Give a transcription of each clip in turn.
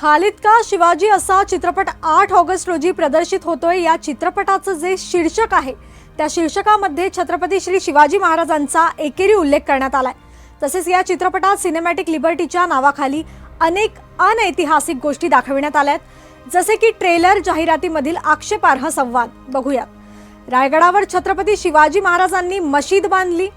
खालिद का? शिवाजी असा चित्रपट आठ ऑगस्ट रोजी प्रदर्शित होतोय. या चित्रपटाचं जे शीर्षक आहे त्या शीर्षकामध्ये छत्रपती श्री शिवाजी महाराजांचा एकेरी उल्लेख करण्यात आलाय. तसेच या चित्रपटात सिनेमॅटिक लिबर्टीच्या नावाखाली अनेक अनैतिहासिक गोष्टी दाखविण्यात आल्यात. जसे की ट्रेलर जाहिरातीमधील आक्षेपार्ह संवाद. बघूयात. रायगडावर छत्रपती शिवाजी महाराजांनी मशीद बांधली.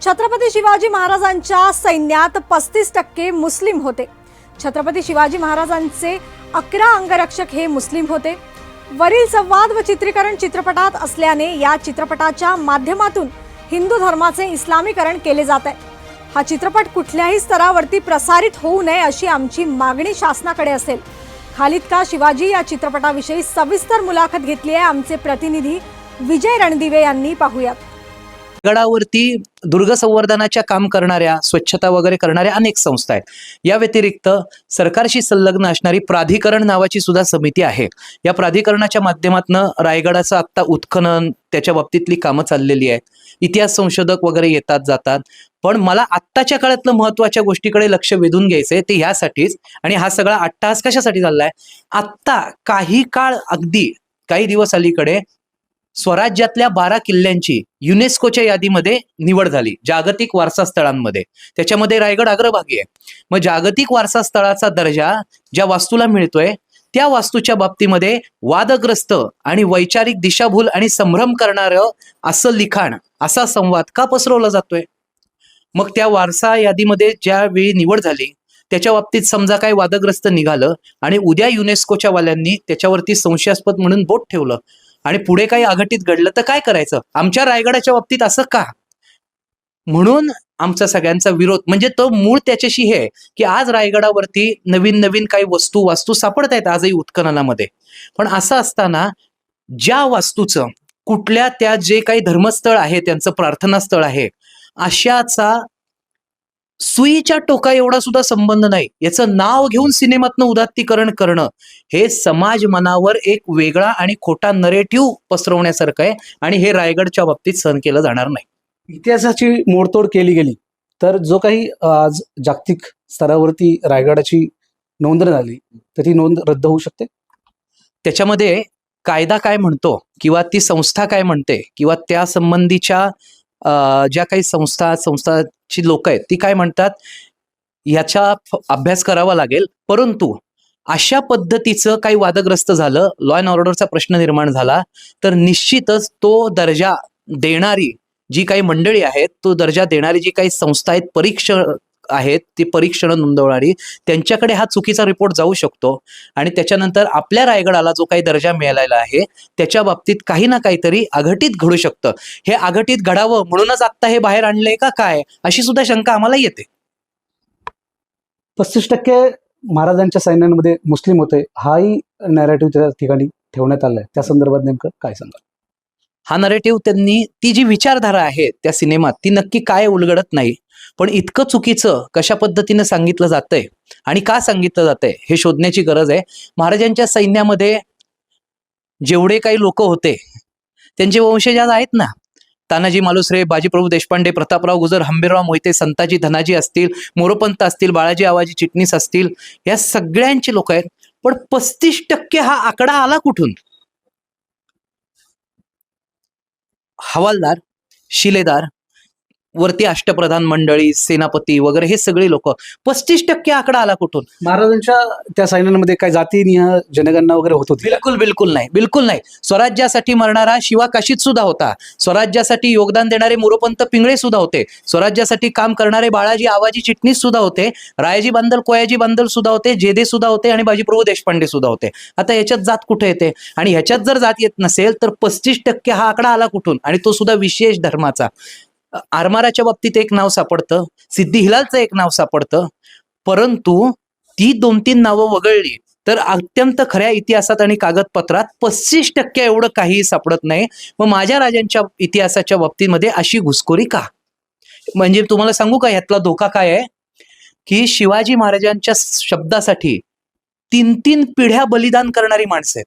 छत्रपती शिवाजी महाराजांच्या सैन्यात पस्तीस टक्के मुस्लिम होते. छत्रपती शिवाजी महाराजांचे अकरा अंगरक्षक हे मुस्लिम होते. वरील संवाद व चित्रीकरण चित्रपटात असल्याने या चित्रपटाच्या माध्यमातून हिंदू धर्माचे इस्लामीकरण केले जात आहे. हा चित्रपट कुठल्याही स्तरावरती प्रसारित होऊ नये अशी आमची मागणी शासनाकडे असेल. खालिद का शिवाजी या चित्रपटाविषयी सविस्तर मुलाखत घेतली आहे आमचे प्रतिनिधी विजय रणदिवे यांनी पाहूयात. गडावरती दुर्ग संवर्धनाच्या काम करणाऱ्या स्वच्छता वगैरे करणाऱ्या अनेक संस्था आहेत. या व्यतिरिक्त सरकारशी संलग्न असणारी प्राधिकरण नावाची सुद्धा समिती आहे. या प्राधिकरणाच्या माध्यमातून रायगडाचं आत्ता उत्खनन त्याच्या बाबतीतली कामं चाललेली आहेत. इतिहास संशोधक वगैरे येतात जातात. पण मला आत्ताच्या काळातलं महत्त्वाच्या गोष्टीकडे लक्ष वेधून घ्यायचंय ते ह्यासाठीच. आणि हा सगळा अट्टहास कशासाठी चाललाय? आत्ता काही काळ अगदी काही दिवस अलीकडे स्वराज्यातल्या बारा किल्ल्यांची युनेस्कोच्या यादीमध्ये निवड झाली जागतिक वारसा स्थळांमध्ये. त्याच्यामध्ये रायगड अग्रभागी आहे. मग जागतिक वारसा स्थळाचा दर्जा ज्या वास्तूला मिळतोय त्या वास्तूच्या बाबतीमध्ये वादग्रस्त आणि वैचारिक दिशाभूल आणि संभ्रम करणारं असं लिखाण असा संवाद का पसरवला जातोय? मग त्या वारसा यादीमध्ये ज्यावेळी निवड झाली त्याच्या बाबतीत समजा काय वादग्रस्त निघालं आणि उद्या युनेस्कोच्या वाल्यांनी त्याच्यावरती संशयास्पद म्हणून बोट ठेवलं आणि पुढे काही अघटित घडलं तर काय करायचं? आमच्या रायगडाच्या बाबतीत असं का? म्हणून आमचा सगळ्यांचा विरोध म्हणजे तो मूळ त्याच्याशी हे की आज रायगडावरती नवीन नवीन काही वस्तू वास्तू सापडत आहेत आजही उत्खननामध्ये. पण असं असताना ज्या वास्तूचं कुठल्या त्या जे काही धर्मस्थळ आहे त्यांचं प्रार्थना स्थळ आहे अशाचा सुईच्या टोका एवढा सुद्धा संबंध नाही. याचं नाव घेऊन सिनेमातनं उदात्तीकरण करणं हे समाज मनावर एक वेगळा आणि खोटा नरेटिव्ह पसरवण्यासारखं आहे आणि हे रायगडच्या बाबतीत सहन केलं जाणार नाही. इतिहासाची मोडतोड केली गेली तर जो काही आज जागतिक स्तरावरती रायगडाची नोंदणी झाली तर ती नोंद रद्द होऊ शकते? त्याच्यामध्ये कायदा काय म्हणतो किंवा ती संस्था काय म्हणते किंवा त्या संबंधीच्या ज्या काही संस्था संस्थाची लोक आहेत ती काय म्हणतात? याचा अभ्यास करावा लागेल. परंतु अशा पद्धतीचं काही वादग्रस्त झालं लॉ अँड ऑर्डरचा प्रश्न निर्माण झाला तर निश्चितच तो दर्जा देणारी जी काही मंडळी आहेत तो दर्जा देणारी जी काही संस्था आहेत परीक्षण आहेत ती परीक्षण नोंदवणारी त्यांच्याकडे हा चुकीचा रिपोर्ट जाऊ शकतो. आणि त्याच्यानंतर आपल्या रायगडाला जो काही दर्जा मिळालेला आहे त्याच्या बाबतीत काही ना काहीतरी अघटित घडू शकतं. हे अघटित घडावं म्हणूनच आत्ता हे बाहेर आणलंय का काय अशी सुद्धा शंका आम्हाला येते. पस्तीस टक्के महाराजांच्या सैन्यांमध्ये मुस्लिम होते हाही नॅरेटिव्ह त्या ठिकाणी ठेवण्यात आलाय. त्या संदर्भात नेमकं काय सांगा हा नरेटिव्ह त्यांनी ती जी विचारधारा आहे त्या सिनेमात ती नक्की काय उलगडत नाही. पण इतकं चुकीचं कशा पद्धतीनं सांगितलं जातंय आणि का सांगितलं जातंय हे शोधण्याची गरज आहे. महाराजांच्या सैन्यामध्ये जेवढे काही लोक होते त्यांचे वंशज आज आहेत ना? तानाजी मालुसरे बाजीप्रभू देशपांडे प्रतापराव गुजर हंबीरराव मोहिते संताजी धनाजी असतील मोरोपंत असतील बाळाजी आवाजी चिटणीस असतील या सगळ्यांचे लोक आहेत. पण पस्तीस टक्के हा आकडा आला कुठून? हवालदार शिलेदार वरती अष्टप्रधान मंडळी सेनापती वगैरे हे सगळे लोक. पस्तीस टक्के आकडा आला कुठून? महाराजांच्या त्या सैन्यांमध्ये काय जातीनिहाय जनगणना वगैरे होत होती? बिलकुल बिलकुल नाही. बिलकुल नाही. स्वराज्यासाठी मरणारा शिवा काशीत सुद्धा होता. स्वराज्यासाठी योगदान देणारे मोरोपंत पिंगळे सुद्धा होते. स्वराज्यासाठी काम करणारे बाळाजी आवाजी चिटणीस सुद्धा होते. रायाजी बांदल कोयाजी बांदल सुद्धा होते. जेदे सुद्धा होते आणि बाजीप्रभू देशपांडे सुद्धा होते. आता याच्यात जात कुठे येते? आणि ह्याच्यात जर जात येत नसेल तर पस्तीस टक्के हा आकडा आला कुठून? आणि तो सुद्धा विशेष धर्माचा. आरमाराच्या बाबतीत एक नाव सापडतं सिद्धी हिलालचं एक नाव सापडतं परंतु ती दोन तीन नावं वगळली तर अत्यंत खऱ्या इतिहासात आणि कागदपत्रात पस्तीस टक्के एवढं काहीही सापडत नाही. मग माझ्या राजांच्या इतिहासाच्या बाबतीमध्ये अशी घुसखोरी का? म्हणजे तुम्हाला सांगू का ह्यातला धोका काय आहे? की शिवाजी महाराजांच्या शब्दासाठी तीन तीन पिढ्या बलिदान करणारी माणसं आहेत.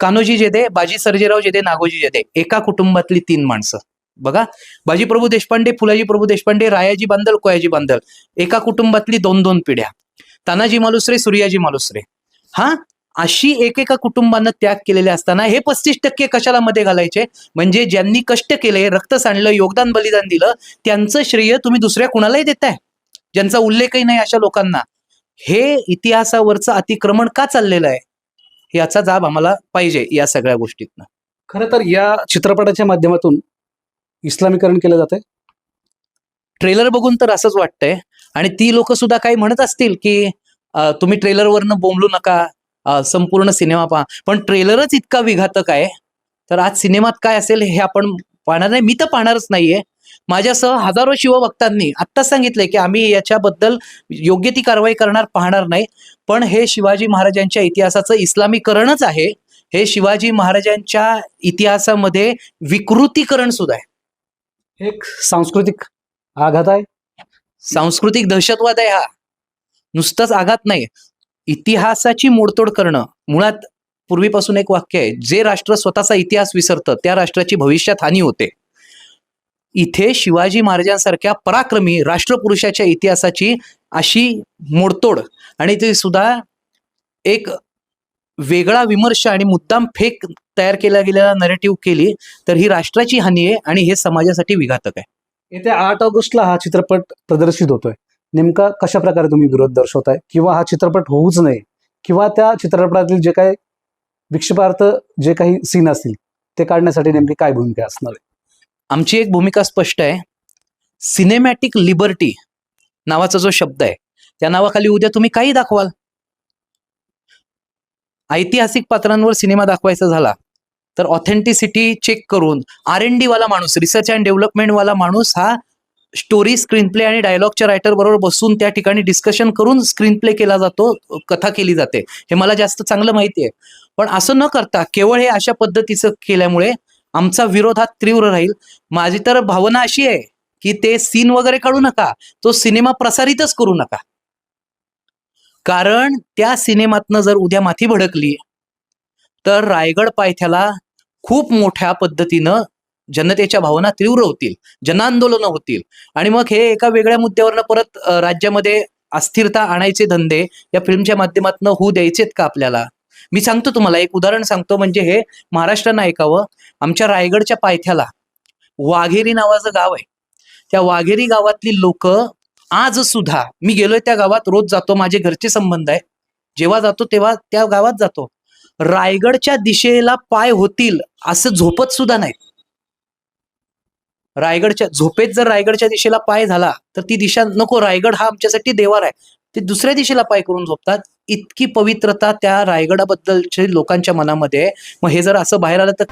कान्होजी जेदे बाजी सर्जेराव जेदे नागोजी जेदे एका कुटुंबातली तीन माणसं. बघा. बाजीप्रभू देशपांडे फुलाजी प्रभू देशपांडे रायाजी बांदल कोयाजी बांदल. एका कुटुंबातली दोन दोन पिढ्या. तानाजी मालुसरे सूर्याजी मालुसरे. हा? अशी एकेका कुटुंबानं त्याग केलेले असताना हे पस्तीस टक्के कशाला मध्ये घालायचे? म्हणजे ज्यांनी कष्ट केले रक्त सांडलं योगदान बलिदान दिलं त्यांचं श्रेय तुम्ही दुसऱ्या कुणालाही देताय. ज्यांचा उल्लेखही नाही अशा लोकांना. हे इतिहासावरचं अतिक्रमण का चाललेलं आहे? याचा जाब आम्हाला पाहिजे या सगळ्या गोष्टीतनं. खरं तर या चित्रपटाच्या माध्यमातून इस्लामीकरण केलं जात आहे ट्रेलर बघून तर असंच वाटतंय. आणि ती लोक सुद्धा काही म्हणत असतील की तुम्ही ट्रेलरवरनं बोंबलू नका संपूर्ण सिनेमा पहा. पण ट्रेलरच इतका विघातक आहे. तर आज सिनेमात काय असेल हे आपण पाहणार नाही. मी तर पाहणारच नाहीये. माझ्यासह हजारो शिवभक्तांनी आत्ताच सांगितलंय की आम्ही याच्याबद्दल योग्य ती कारवाई करणार पाहणार नाही. पण हे शिवाजी महाराजांच्या इतिहासाचं इस्लामीकरणच आहे. हे शिवाजी महाराजांच्या इतिहासामध्ये विकृतीकरण सुद्धा आहे. एक सांस्कृतिक आघात आहे. सांस्कृतिक दहशतवाद आहे हा. नुसताच आघात नाही. इतिहासाची मोडतोड करणं मुळात पूर्वीपासून एक वाक्य आहे. जे राष्ट्र स्वतःचा इतिहास विसरतं त्या राष्ट्राची भविष्यात हानी होते. इथे शिवाजी महाराजांसारख्या पराक्रमी राष्ट्रपुरुषाच्या इतिहासाची अशी मोडतोड आणि ती सुद्धा एक वेगळा विमर्श आणि मुद्दाम फेक तयार केला गेलेला नरेटिव्ह केली तर ही राष्ट्राची हानी आहे आणि हे समाजासाठी विघातक आहे. येत्या आठ ऑगस्टला हा चित्रपट प्रदर्शित होतोय. नेमका कशा प्रकारे तुम्ही विरोध दर्शवताय? किंवा हा चित्रपट होऊच नये किंवा त्या चित्रपटातील जे काही विक्षेपार्थ जे काही सीन असतील ते काढण्यासाठी नेमकी काय भूमिका असणार आहे? आमची एक भूमिका स्पष्ट आहे. सिनेमॅटिक लिबर्टी नावाचा जो शब्द आहे त्या नावाखाली उद्या तुम्ही काही दाखवाल. ऐतिहासिक पात्रांवर सिनेमा दाखवायचा झाला तर ऑथेंटिसिटी चेक करून आर एन डी वाला माणूस रिसर्च अँड डेव्हलपमेंट वाला माणूस हा स्टोरी स्क्रीन प्ले आणि डायलॉगच्या रायटर बरोबर बसून त्या ठिकाणी डिस्कशन करून स्क्रीन प्ले केला जातो कथा केली जाते. हे मला जास्त चांगलं माहिती आहे पण असं न करता केवळ हे अशा पद्धतीचं केल्यामुळे आमचा विरोध हा तीव्र राहील. माझी तर भावना अशी आहे की ते सीन वगैरे काढू नका तो सिनेमा प्रसारितच करू नका. कारण त्या सिनेमातनं जर उद्या माथी भडकली तर रायगड पायथ्याला खूप मोठ्या पद्धतीनं जनतेच्या भावना तीव्र होतील जनांदोलनं होतील. आणि मग हे एका वेगळ्या मुद्द्यावरनं परत राज्यामध्ये अस्थिरता आणायचे धंदे या फिल्मच्या माध्यमातून होऊ द्यायचेत का आपल्याला? मी सांगतो तुम्हाला एक उदाहरण सांगतो म्हणजे हे महाराष्ट्रानं ऐकावं आमच्या रायगडच्या पायथ्याला वाघेरी नावाचं गाव आहे. त्या वाघेरी गावातली लोक आज सुद्धा मी गेलोय त्या गावात रोज जातो माझे घरचे संबंध आहे जेव्हा जातो तेव्हा त्या गावात जातो. रायगडच्या दिशेला पाय होतील असं झोपत सुद्धा नाही. रायगडच्या झोपेत जर रायगडच्या दिशेला पाय झाला तर ती दिशा नको रायगड हा आमच्यासाठी देवार आहे. ते दुसऱ्या दिशेला पाय करून झोपतात. इतकी पवित्रता त्या रायगडाबद्दलच्या लोकांच्या मनामध्ये मग हे जर असं बाहेर आलं तर